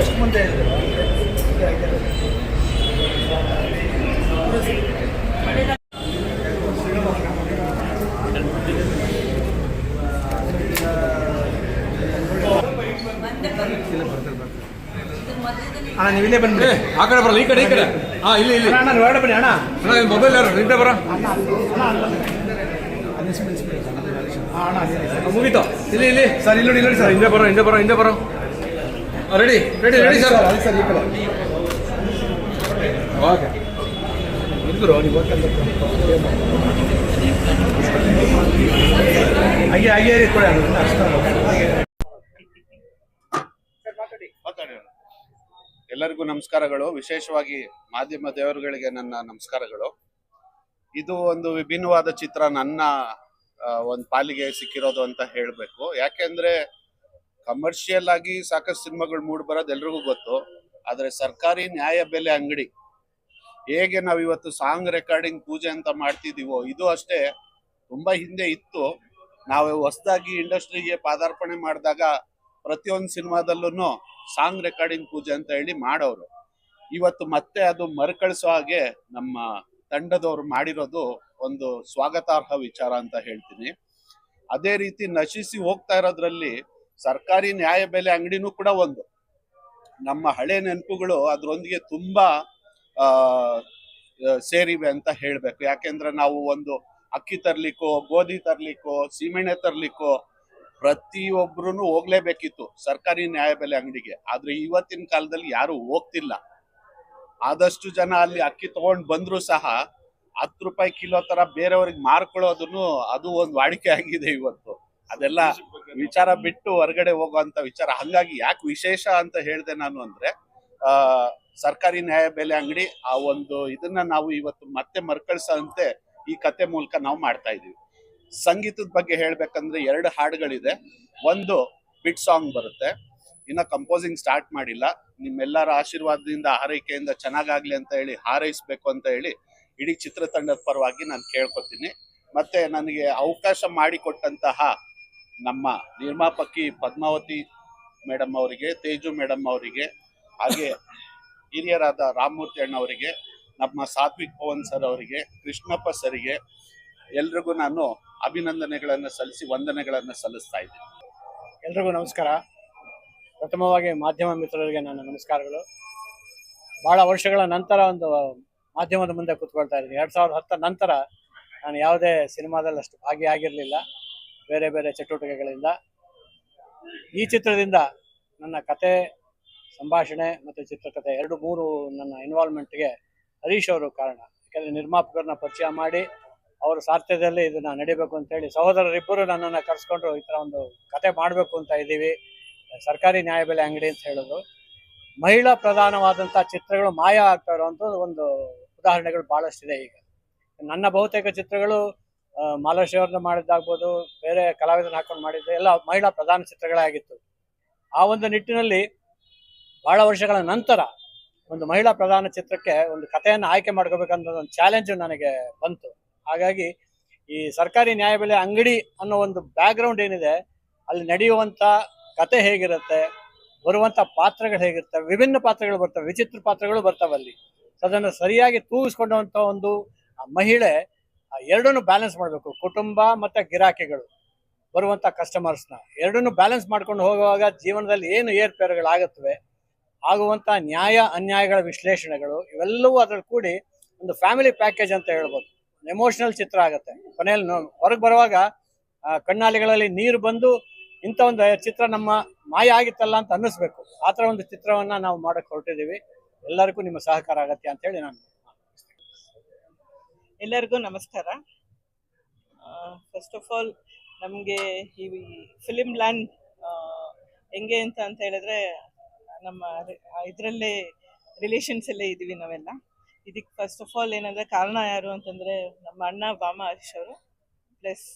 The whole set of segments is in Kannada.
ಎಷ್ಟು ಮುಂದೆ ಅಣ್ಣ ನೀವು ಇಲ್ಲೇ ಬಂದ್ಬಿಡಿ ಆ ಕಡೆ ಬರಲ್ಲ ಈ ಕಡೆ ಈ ಕಡೆ. ಹಾ ಇಲ್ಲಿ ಇಲ್ಲಿ. ಅಣ್ಣ ನೀವು ಹೊರಗಡೆ ಬನ್ನಿ ಅಣ್ಣ. ಅಣ್ಣ ಮೊಬೈಲ್ ಯಾರು? ನಿಂತೆ ಬರ. ಮುಗಿತು ಇಲ್ಲಿ ಇಲ್ಲಿ. ಸರ್ ಇಲ್ಲಿ ನೋಡಿ ಇಲ್ಲಿ ಸರ್. ಹಿಂದೆ ಬರೋ ಹಿಂದೆ ಬರೋ ಹಿಂದೆ ಬರೋ. Ready ready ready sir sir ಈ ಕಡೆ ಓಕೆ ಇದ್ರು ನೀವು ಹಾಗೆ ಹಾಗೆ ಕೊಡಿ ಅಷ್ಟು ಎಲ್ಲರಿಗೂ ನಮಸ್ಕಾರಗಳು. ವಿಶೇಷವಾಗಿ ಮಾಧ್ಯಮ ದೇವರುಗಳಿಗೆ ನನ್ನ ನಮಸ್ಕಾರಗಳು. ಇದು ಒಂದು ವಿಭಿನ್ನವಾದ ಚಿತ್ರ. ನನ್ನ ಒಂದು ಪಾಲಿಗೆ ಸಿಕ್ಕಿರೋದು ಅಂತ ಹೇಳಬೇಕು. ಯಾಕೆಂದ್ರೆ ಕಮರ್ಷಿಯಲ್ ಆಗಿ ಸಾಕಷ್ಟು ಸಿನಿಮಾಗಳು ಮೂಡ್ ಬರೋದು ಎಲ್ರಿಗೂ ಗೊತ್ತು, ಆದ್ರೆ ಸರ್ಕಾರಿ ನ್ಯಾಯ ಬೆಲೆ ಅಂಗಡಿ. ಹೇಗೆ ನಾವು ಇವತ್ತು ಸಾಂಗ್ ರೆಕಾರ್ಡಿಂಗ್ ಪೂಜೆ ಅಂತ ಮಾಡ್ತಿದೀವೋ, ಇದು ಅಷ್ಟೇ ತುಂಬಾ ಹಿಂದೆ ಇತ್ತು. ನಾವು ಹೊಸದಾಗಿ ಇಂಡಸ್ಟ್ರಿಗೆ ಪಾದಾರ್ಪಣೆ ಮಾಡಿದಾಗ ಪ್ರತಿಯೊಂದು ಸಿನಿಮಾದಲ್ಲೂ ಸಾಂಗ್ ರೆಕಾರ್ಡಿಂಗ್ ಪೂಜೆ ಅಂತ ಹೇಳಿ ಮಾಡೋರು. ಇವತ್ತು ಮತ್ತೆ ಅದು ಮರುಕಳಿಸೋ ಹಾಗೆ ನಮ್ಮ ತಂಡದವರು ಮಾಡಿರೋದು ಒಂದು ಸ್ವಾಗತಾರ್ಹ ವಿಚಾರ ಅಂತ ಹೇಳ್ತೀನಿ. ಅದೇ ರೀತಿ ನಶಿಸಿ ಹೋಗ್ತಾ ಇರೋದ್ರಲ್ಲಿ ಸರ್ಕಾರಿ ನ್ಯಾಯ ಬೆಲೆ ಅಂಗಡಿನೂ ಕೂಡ ಒಂದು. ನಮ್ಮ ಹಳೆ ನೆನಪುಗಳು ಅದರೊಂದಿಗೆ ತುಂಬಾ ಸೇರಿವೆ ಅಂತ ಹೇಳ್ಬೇಕು. ಯಾಕೆಂದ್ರೆ ನಾವು ಒಂದು ಅಕ್ಕಿ ತರ್ಲಿಕ್ಕೋ, ಗೋಧಿ ತರ್ಲಿಕ್ಕೋ, ಸೀಮೆಣ್ಣೆ ತರ್ಲಿಕ್ಕೋ ಪ್ರತಿಯೊಬ್ಬರೂ ಹೋಗ್ಲೇಬೇಕಿತ್ತು ಸರ್ಕಾರಿ ನ್ಯಾಯ ಬೆಲೆ ಅಂಗಡಿಗೆ. ಆದ್ರೆ ಇವತ್ತಿನ ಕಾಲದಲ್ಲಿ ಯಾರು ಹೋಗ್ತಿಲ್ಲ. ಆದಷ್ಟು ಜನ ಅಲ್ಲಿ ಅಕ್ಕಿ ತಗೊಂಡ್ ಬಂದ್ರು ಸಹ ಹತ್ತು ರೂಪಾಯಿ ಕಿಲೋ ತರ ಬೇರೆಯವ್ರಿಗೆ ಮಾರ್ಕೊಳ್ಳೋದನ್ನು ಅದು ಒಂದು ವಾಡಿಕೆ ಆಗಿದೆ ಇವತ್ತು. ಅದೆಲ್ಲ ವಿಚಾರ ಬಿಟ್ಟು ಹೊರಗಡೆ ಹೋಗುವಂತ ವಿಚಾರ. ಹಂಗಾಗಿ ಯಾಕೆ ವಿಶೇಷ ಅಂತ ಹೇಳಿದೆ ನಾನು ಅಂದ್ರೆ, ಆ, ಸರ್ಕಾರಿ ನ್ಯಾಯ ಬೆಲೆ ಅಂಗಡಿ ಆ ಒಂದು ಇದನ್ನ ನಾವು ಇವತ್ತು ಮತ್ತೆ ಮರುಕಳಿಸಂತೆ ಈ ಕತೆ ಮೂಲಕ ನಾವು ಮಾಡ್ತಾ ಇದೀವಿ. ಸಂಗೀತದ ಬಗ್ಗೆ ಹೇಳ್ಬೇಕಂದ್ರೆ ಎರಡು ಹಾಡುಗಳಿದೆ. ಒಂದು ಬಿಟ್ ಸಾಂಗ್ ಬರುತ್ತೆ. ಇನ್ನ ಕಂಪೋಸಿಂಗ್ ಸ್ಟಾರ್ಟ್ ಮಾಡಿಲ್ಲ. ನಿಮ್ಮೆಲ್ಲರ ಆಶೀರ್ವಾದದಿಂದ, ಹಾರೈಕೆಯಿಂದ ಚೆನ್ನಾಗಾಗ್ಲಿ ಅಂತ ಹೇಳಿ, ಹಾರೈಸ್ಬೇಕು ಅಂತ ಹೇಳಿ ಇಡೀ ಚಿತ್ರತಂಡದ ಪರವಾಗಿ ನಾನು ಕೇಳ್ಕೊತೀನಿ. ಮತ್ತೆ ನನಗೆ ಅವಕಾಶ ಮಾಡಿಕೊಟ್ಟಂತಹ ನಮ್ಮ ನಿರ್ಮಾಪಕಿ ಪದ್ಮಾವತಿ ಮೇಡಮ್ ಅವರಿಗೆ, ತೇಜು ಮೇಡಮ್ ಅವರಿಗೆ, ಹಾಗೆ ಹಿರಿಯರಾದ ರಾಮಮೂರ್ತಿ ಅಣ್ಣವರಿಗೆ ನಮ್ಮ ಸಾತ್ವಿಕ್ ಪವನ್ ಸರ್ ಅವರಿಗೆ, ಕೃಷ್ಣಪ್ಪ ಸರಿಗೆ ಎಲ್ರಿಗೂ ನಾನು ಅಭಿನಂದನೆಗಳನ್ನು ಸಲ್ಲಿಸಿ ವಂದನೆಗಳನ್ನು ಸಲ್ಲಿಸ್ತಾ ಇದ್ದೀನಿ. ಎಲ್ರಿಗೂ ನಮಸ್ಕಾರ. ಪ್ರಥಮವಾಗಿ ಮಾಧ್ಯಮ ಮಿತ್ರರಿಗೆ ನನ್ನ ನಮಸ್ಕಾರಗಳು. ಬಹಳ ವರ್ಷಗಳ ನಂತರ ಒಂದು ಮಾಧ್ಯಮದ ಮುಂದೆ ಕೂತ್ಕೊಳ್ತಾ ಇದ್ದೀನಿ. ಎರಡ್ ಸಾವಿರದ ಹತ್ತರ ನಂತರ ನಾನು ಯಾವುದೇ ಸಿನಿಮಾದಲ್ಲಿ ಅಷ್ಟು ಭಾಗಿಯಾಗಿರಲಿಲ್ಲ. ಬೇರೆ ಬೇರೆ ಚಟುವಟಿಕೆಗಳಿಂದ. ಈ ಚಿತ್ರದಿಂದ ನನ್ನ ಕತೆ, ಸಂಭಾಷಣೆ ಮತ್ತು ಚಿತ್ರಕಥೆ ಎರಡು ಮೂರು ನನ್ನ ಇನ್ವಾಲ್ವ್ಮೆಂಟ್ಗೆ ಹರೀಶ್ ಅವರು ಕಾರಣ. ಯಾಕೆಂದರೆ ನಿರ್ಮಾಪಕರನ್ನ ಪರಿಚಯ ಮಾಡಿ ಅವರ ಸಾರ್ಥ್ಯದಲ್ಲಿ ಇದನ್ನ ನಡಿಬೇಕು ಅಂತ ಹೇಳಿ ಸಹೋದರರಿಬ್ಬರು ನನ್ನನ್ನು ಕರೆಸ್ಕೊಂಡು ಈ ಥರ ಒಂದು ಕತೆ ಮಾಡಬೇಕು ಅಂತ ಇದ್ದೀವಿ. ಸರ್ಕಾರಿ ನ್ಯಾಯಬೆಲೆ ಅಂಗಡಿ ಅಂತ ಹೇಳಿದ್ರು. ಮಹಿಳಾ ಪ್ರಧಾನವಾದಂಥ ಚಿತ್ರಗಳು ಮಾಯ ಆಗ್ತಾ ಇರೋ ಒಂದು ಉದಾಹರಣೆಗಳು ಭಾಳಷ್ಟಿದೆ ಈಗ. ನನ್ನ ಬಹುತೇಕ ಚಿತ್ರಗಳು ಅವ್ರನ್ನ ಮಾಡಿದ್ದಾಗ್ಬೋದು, ಬೇರೆ ಕಲಾವಿದರನ್ನ ಹಾಕೊಂಡು ಮಾಡಿದ್ದು, ಎಲ್ಲ ಮಹಿಳಾ ಪ್ರಧಾನ ಚಿತ್ರಗಳೇ ಆಗಿತ್ತು ಆ ಒಂದು ನಿಟ್ಟಿನಲ್ಲಿ ಬಹಳ ವರ್ಷಗಳ ನಂತರ ಒಂದು ಮಹಿಳಾ ಪ್ರಧಾನ ಚಿತ್ರಕ್ಕೆ ಒಂದು ಕಥೆಯನ್ನು ಆಯ್ಕೆ ಮಾಡ್ಕೋಬೇಕಂತ ಒಂದು ಚಾಲೆಂಜ್ ನನಗೆ ಬಂತು. ಹಾಗಾಗಿ ಈ ಸರ್ಕಾರಿ ನ್ಯಾಯಬೆಲೆ ಅಂಗಡಿ ಅನ್ನೋ ಒಂದು ಬ್ಯಾಕ್ಗ್ರೌಂಡ್ ಏನಿದೆ, ಅಲ್ಲಿ ನಡೆಯುವಂಥ ಕತೆ ಹೇಗಿರುತ್ತೆ ಬರುವಂಥ ಪಾತ್ರಗಳು ಹೇಗಿರುತ್ತೆ, ವಿಭಿನ್ನ ಪಾತ್ರಗಳು ಬರ್ತವೆ, ವಿಚಿತ್ರ ಪಾತ್ರಗಳು ಬರ್ತವೆ ಅಲ್ಲಿ. ಅದನ್ನು ಸರಿಯಾಗಿ ತೂಗಿಸ್ಕೊಂಡಂಥ ಒಂದು ಮಹಿಳೆ ಎರಡನ್ನು ಬ್ಯಾಲೆನ್ಸ್ ಮಾಡಬೇಕು. ಕುಟುಂಬ ಮತ್ತೆ ಗಿರಾಕಿಗಳು ಬರುವಂಥ ಕಸ್ಟಮರ್ಸ್ನ ಎರಡನ್ನು ಬ್ಯಾಲೆನ್ಸ್ ಮಾಡ್ಕೊಂಡು ಹೋಗುವಾಗ ಜೀವನದಲ್ಲಿ ಏನು ಏರ್ಪೇರುಗಳಾಗುತ್ತವೆ ಆಗುವಂಥ ನ್ಯಾಯ, ಅನ್ಯಾಯಗಳ ವಿಶ್ಲೇಷಣೆಗಳು ಇವೆಲ್ಲವೂ ಅದರಲ್ಲಿ ಕೂಡಿ ಒಂದು ಫ್ಯಾಮಿಲಿ ಪ್ಯಾಕೇಜ್ ಅಂತ ಹೇಳ್ಬೋದು. ಎಮೋಷನಲ್ ಚಿತ್ರ ಆಗುತ್ತೆ. ಕೊನೆಯಲ್ಲಿ ಹೊರಗೆ ಬರುವಾಗ ಕಣ್ಣಾಲಿಗಳಲ್ಲಿ ನೀರು ಬಂದು ಇಂಥ ಒಂದು ಚಿತ್ರ ನಮ್ಮ ಮಾಯ ಆಗಿತ್ತಲ್ಲ ಅಂತ ಅನ್ನಿಸ್ಬೇಕು. ಆ ಥರ ಒಂದು ಚಿತ್ರವನ್ನ ನಾವು ಮಾಡೋಕ್ಕೆ ಹೊರಟಿದ್ದೀವಿ. ಎಲ್ಲರಿಗೂ ನಿಮ್ಮ ಸಹಕಾರ ಆಗತ್ತೆ ಅಂತ ಹೇಳಿ ನಾನು ಎಲ್ಲರಿಗೂ ನಮಸ್ಕಾರ. ಫಸ್ಟ್ ಆಫ್ ಆಲ್ ನಮಗೆ ಈ ಫಿಲಿಮ್ ಲ್ಯಾಂಡ್ ಹೆಂಗೆ ಅಂತ ಅಂತ ಹೇಳಿದ್ರೆ, ನಮ್ಮ ಇದರಲ್ಲೇ ರಿಲೇಷನ್ಸ್ ಎಲ್ಲ ಇದ್ದೀವಿ ನಾವೆಲ್ಲ. ಇದಕ್ಕೆ ಫಸ್ಟ್ ಆಫ್ ಆಲ್ ಏನಂದ್ರೆ ಕಾರಣ ಯಾರು ಅಂತಂದ್ರೆ ನಮ್ಮ ಅಣ್ಣ ಬಾಮ ಹರೀಶ್ ಅವರು ಪ್ಲಸ್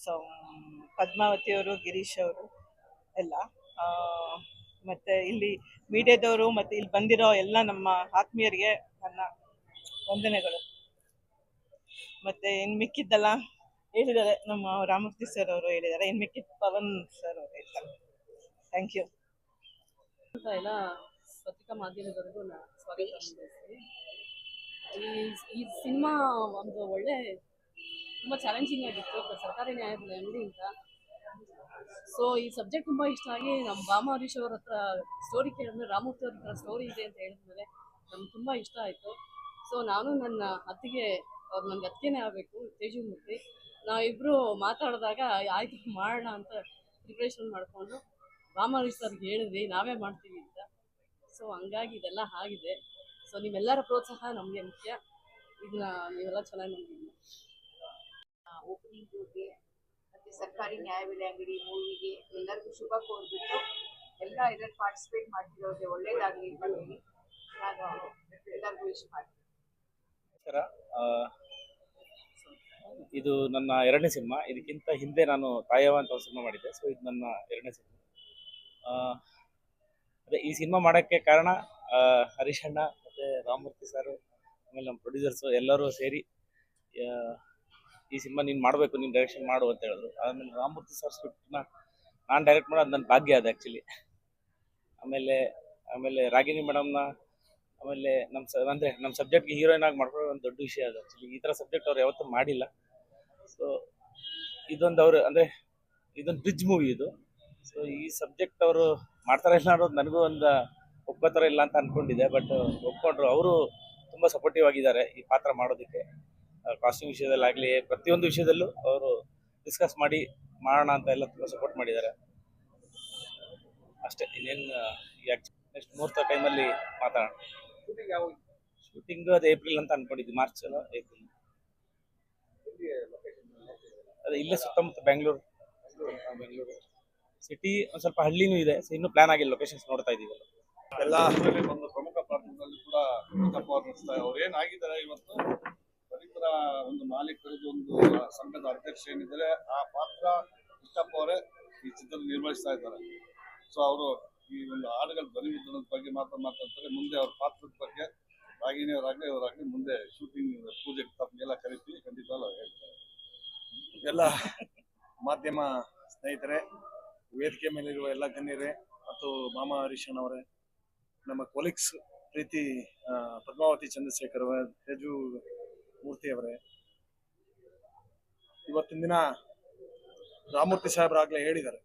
ಪದ್ಮಾವತಿ ಅವರು, ಗಿರೀಶ್ ಅವರು ಎಲ್ಲ. ಮತ್ತೆ ಇಲ್ಲಿ ಮೀಡಿಯಾದವರು ಮತ್ತೆ ಇಲ್ಲಿ ಬಂದಿರೋ ಎಲ್ಲ ನಮ್ಮ ಆತ್ಮೀಯರಿಗೆ ನನ್ನ ವಂದನೆಗಳು. ಮತ್ತೆ ಇನ್ ಮಿಕ್ಕಿದ್ದೆಲ್ಲ ಹೇಳಿದ್ದಾರೆ. ನಮ್ಮ ರಾಮಮೂರ್ತಿ ಸರ್ ಅವರು ಹೇಳಿದ್ದಾರೆ. ಇನ್ ಮಿಕ್ಕಿದ್ ಪವನ್ ಸರ್ ಅವರು ಹೇಳ್ತಾರೆ ಥ್ಯಾಂಕ್ ಯು ಎಲ್ಲ ಪತ್ರಿಕಾ ಮಾಧ್ಯಮದವರೆಗೂ ಈ ಈ ಸಿನಿಮಾ ಒಂದು ಒಳ್ಳೆ, ತುಂಬ ಚಾಲೆಂಜಿಂಗ್ ಆಗಿತ್ತು. ಸರ್ಕಾರಿ ನ್ಯಾಯಾಲಯ ಅಂಗಡಿ ಅಂತ ಸೊ ಈ ಸಬ್ಜೆಕ್ಟ್ ತುಂಬ ಇಷ್ಟ ಆಗಿ ನಮ್ಮ ಬಾಮ ಹರೀಶ್ ಅವ್ರ ಹತ್ರ ಸ್ಟೋರಿ ಕೇಳಿದ್ರೆ ರಾಮೂರ್ತಿ ಅವ್ರ ಹತ್ರ ಸ್ಟೋರಿ ಇದೆ ಅಂತ ಹೇಳಿದ್ಮೇಲೆ ನಮ್ಗೆ ತುಂಬ ಇಷ್ಟ ಆಯಿತು. ಸೊ ನಾನು ನನ್ನ ಅತ್ತಿಗೆ ಅವ್ರು ನನಗೆ ಅತ್ತೆನೇ ಆಗಬೇಕು ತೇಜುಮೂರ್ತಿ ನಾವಿಬ್ರು ಮಾತಾಡಿದಾಗ ಆಯ್ತು ಮಾಡೋಣ ಅಂತ ಪ್ರಿಪ್ರೇಷನ್ ಮಾಡಿಕೊಂಡು ರಾಮಹರಿ ಸರ್ಗೆ ಹೇಳಿದ್ವಿ ನಾವೇ ಮಾಡ್ತೀವಿ ಅಂತ. ಸೊ ಹಂಗಾಗಿ ಇದೆಲ್ಲ ಆಗಿದೆ. ಸೊ ನಿಮ್ಮೆಲ್ಲರ ಪ್ರೋತ್ಸಾಹ ನಮಗೆ ಮುಖ್ಯ. ಇದನ್ನ ನೀವೆಲ್ಲ ಚೆನ್ನಾಗಿ ನಮಗೆ ಓಪನಿಂಗ್ಗೆ ಮತ್ತು ಸರ್ಕಾರಿ ನ್ಯಾಯಬೆಲೆ ಅಂಗಡಿ ಮೂವಿಗೆ ಎಲ್ಲರಿಗೂ ಶುಭ ಕೋರ್ಬಿಟ್ಟು ಎಲ್ಲ ಇದರಲ್ಲಿ ಪಾರ್ಟಿಸಿಪೇಟ್ ಮಾಡ್ತಿರೋರಿಗೆ ಒಳ್ಳೇದಾಗಲಿ ಅಂತ ಹೇಳಿ ನಾನು ಎಲ್ಲರಿಗೂ ವಿಶ್ ಮಾಡ್ತೀನಿ. ಆ, ಇದು ನನ್ನ ಎರಡನೇ ಸಿನಿಮಾ. ಇದಕ್ಕಿಂತ ಹಿಂದೆ ನಾನು ತಾಯವ ಅಂತ ಒಂದು ಸಿನಿಮಾ ಮಾಡಿದ್ದೆ. ಸೊ ಇದು ನನ್ನ ಎರಡನೇ ಸಿನಿಮಾ. ಅದೇ ಈ ಸಿನಿಮಾ ಮಾಡೋಕ್ಕೆ ಕಾರಣ ಹರೀಶ್ ಅಣ್ಣ ಮತ್ತು ರಾಮಮೂರ್ತಿ ಸರ್, ಆಮೇಲೆ ನಮ್ಮ ಪ್ರೊಡ್ಯೂಸರ್ಸು ಎಲ್ಲರೂ ಸೇರಿ ಈ ಸಿನಿಮಾ ನೀನು ಮಾಡಬೇಕು, ನೀನು ಡೈರೆಕ್ಷನ್ ಮಾಡು ಅಂತ ಹೇಳಿದ್ರು. ಆಮೇಲೆ ರಾಮಮೂರ್ತಿ ಸರ್ ಸ್ಕ್ರಿಪ್ಟ್ನ ನಾನು ಡೈರೆಕ್ಟ್ ಮಾಡೋದು ನನ್ನ ಭಾಗ್ಯ ಅದು ಆ್ಯಕ್ಚುಲಿ ಆಮೇಲೆ ಆಮೇಲೆ ರಾಗಿಣಿ ಮೇಡಮ್ನ ಆಮೇಲೆ ನಮ್ಮ ಸ, ಅಂದರೆ ನಮ್ಮ ಸಬ್ಜೆಕ್ಟ್ಗೆ ಹೀರೋಯಿನ್ ಆಗಿ ಮಾಡ್ಕೊಳ್ಳೋ ಒಂದು ದೊಡ್ಡ ವಿಷಯ ಅದು ಆ್ಯಕ್ಚುಲಿ ಈ ಥರ ಸಬ್ಜೆಕ್ಟ್ ಅವ್ರು ಯಾವತ್ತೂ ಮಾಡಿಲ್ಲ. ಸೊ ಇದೊಂದು ಅವರು ಅಂದರೆ ಇದೊಂದು ಬ್ರಿಡ್ಜ್ ಮೂವಿ ಇದು. ಸೊ ಈ ಸಬ್ಜೆಕ್ಟ್ ಅವರು ಮಾಡ್ತಾರೆ ಇಲ್ಲ ಅನ್ನೋದು ನನಗೂ ಒಂದು ಒಪ್ಕೋತಾರ ಇಲ್ಲ ಅಂತ ಅನ್ಕೊಂಡಿದ್ದೆ. ಬಟ್ ಒಪ್ಕೊಂಡ್ರು. ಅವರು ತುಂಬ ಸಪೋರ್ಟಿವ್ ಆಗಿದ್ದಾರೆ ಈ ಪಾತ್ರ ಮಾಡೋದಕ್ಕೆ. ಕಾಸ್ಟ್ಯೂಮ್ ವಿಷಯದಲ್ಲಾಗಲಿ ಪ್ರತಿಯೊಂದು ವಿಷಯದಲ್ಲೂ ಅವರು ಡಿಸ್ಕಸ್ ಮಾಡಿ ಮಾಡೋಣ ಅಂತ ಎಲ್ಲ ತುಂಬ ಸಪೋರ್ಟ್ ಮಾಡಿದ್ದಾರೆ. ಅಷ್ಟೇ. ಇನ್ನೇನು ನೆಕ್ಸ್ಟ್ ಮುಹೂರ್ತ ಟೈಮಲ್ಲಿ ಮಾತಾಡೋಣ. ಶೂಟಿಂಗ್ ಅದು ಏಪ್ರಿಲ್ ಅಂತ ಅಂದ್ಕೊಂಡಿದ್ವಿ ಮಾರ್ಚ್ ಏಪ್ರಿಲ್ ಅದೇ ಇಲ್ಲೇ ಸುತ್ತಮುತ್ತ ಬೆಂಗಳೂರು. ಬೆಂಗಳೂರು ಸಿಟಿ ಒಂದು ಸ್ವಲ್ಪ ಹಳ್ಳಿನೂ ಇದೆ ಸೊ ಇನ್ನೂ ಪ್ಲಾನ್ ಆಗಿಲ್ಲ ಲೊಕೇಶನ್ಸ್ ನೋಡ್ತಾ ಇದೀವಿ. ಎಲ್ಲ ಒಂದು ಪ್ರಮುಖ ಪಾತ್ರದಲ್ಲಿ ಕೂಡ ತಪ್ಪ ನಡೆಸ್ತಾ ಅವ್ರು ಏನಾಗಿದ್ದಾರೆ ಇವತ್ತು? ದಲಿತರ ಒಂದು ಮಾಲೀಕರದ್ದು ಒಂದು ಸಂಘದ ಅಧ್ಯಕ್ಷ ಏನಿದ್ದಾರೆ, ಆ ಪಾತ್ರ ಕೃಷ್ಣಪ್ಪ ಅವರೇ ಈ ಚಿತ್ರ ನಿರ್ವಹಿಸ್ತಾ ಇದ್ದಾರೆ. ಸೊ ಅವರು ಈ ಒಂದು ಹಾಡುಗಳ ಧ್ವನಿ ಮುದ್ರಣದ ಬಗ್ಗೆ ಮಾತ್ರ ಮಾತಾಡ್ತಾರೆ. ಮುಂದೆ ಅವ್ರ ಪಾತ್ರದ ಬಗ್ಗೆ, ರಾಗಿಣಿಯವರಾಗಲಿ ಅವರಾಗಲಿ ಮುಂದೆ ಶೂಟಿಂಗ್ ಪೂಜೆಗೆ ತಪ್ಪಗೆಲ್ಲ ಕರಿತೀವಿ, ಖಂಡಿತ. ಎಲ್ಲ ಮಾಧ್ಯಮ ಸ್ನೇಹಿತರೆ, ವೇದಿಕೆ ಮೇಲಿರುವ ಎಲ್ಲ ಗಣ್ಯರೇ ಮತ್ತು ಮಾಮ ಹರೀಶನ್ ಅವರೇ, ನಮ್ಮ ಕೊಲೀಗ್ಸ್ ಪ್ರೀತಿ ಪದ್ಮಾವತಿ ಚಂದ್ರಶೇಖರ್ ಅವರ, ತೇಜು ಮೂರ್ತಿ ಅವರೇ, ಇವತ್ತಿನ ದಿನ ರಾಮೂರ್ತಿ ಸಾಹೇಬ್ರಾಗ್ಲೇ ಹೇಳಿದ್ದಾರೆ.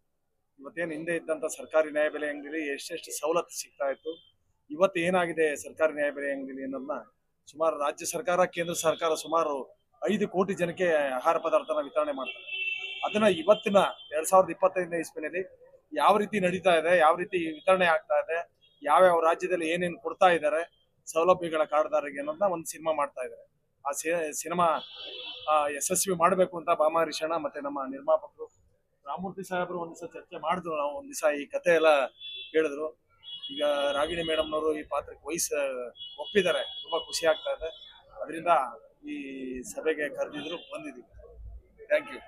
ಇವತ್ತೇನು ಹಿಂದೆ ಇದ್ದಂತ ಸರ್ಕಾರಿ ನ್ಯಾಯಬೆಲೆ ಅಂಗಡಿಲಿ ಎಷ್ಟೆಷ್ಟು ಸವಲತ್ತು ಸಿಗ್ತಾ ಇತ್ತು, ಇವತ್ತು ಏನಾಗಿದೆ ಸರ್ಕಾರಿ ನ್ಯಾಯಬೆಲೆ ಅಂಗಡಿಲಿ ಅನ್ನೋದನ್ನ ಸುಮಾರು ರಾಜ್ಯ ಸರ್ಕಾರ, ಕೇಂದ್ರ ಸರ್ಕಾರ ಸುಮಾರು ಐದು ಕೋಟಿ ಜನಕ್ಕೆ ಆಹಾರ ಪದಾರ್ಥನ ವಿತರಣೆ ಮಾಡ್ತಾರೆ. ಅದನ್ನ ಇವತ್ತಿನ ಎರಡ್ ಸಾವಿರದ ಇಪ್ಪತ್ತೈದನೇ ಇಸ್ವಿನಲ್ಲಿ ಯಾವ ರೀತಿ ನಡೀತಾ ಇದೆ, ಯಾವ ರೀತಿ ವಿತರಣೆ ಆಗ್ತಾ ಇದೆ, ಯಾವ್ಯಾವ ರಾಜ್ಯದಲ್ಲಿ ಏನೇನು ಕೊಡ್ತಾ ಇದ್ದಾರೆ, ಸೌಲಭ್ಯಗಳ ಕಾರ್ಡ್ದಾರರಿಗೆ ಅನ್ನೋದನ್ನ ಒಂದು ಸಿನಿಮಾ ಮಾಡ್ತಾ ಇದ್ದಾರೆ. ಆ ಸಿನಿಮಾ ಯಶಸ್ವಿ ಮಾಡಬೇಕು ಅಂತ ಬಾಮ ಹರಿಶಣ ಮತ್ತೆ ನಮ್ಮ ನಿರ್ಮಾಪಕರು ರಾಮಮೂರ್ತಿ ಸಾಹೇಬರು ಒಂದ್ ದಿವಸ ಚರ್ಚೆ ಮಾಡಿದ್ರು, ನಾವು ಒಂದ್ ದಿವಸ ಈ ಕತೆ ಎಲ್ಲ ಹೇಳಿದ್ರು. ಈಗ ರಾಗಿಣಿ ಮೇಡಮ್ನವರು ಈ ಪಾತ್ರಕ್ಕೆ ವಹಿಸ, ಒಪ್ಪಿದ್ದಾರೆ. ತುಂಬಾ ಖುಷಿ ಆಗ್ತಾ ಇದೆ. ಅದರಿಂದ ಈ ಸಭೆಗೆ ಕರೆದಿದ್ರು ಬಂದಿದ್ದೀವಿ. Thank you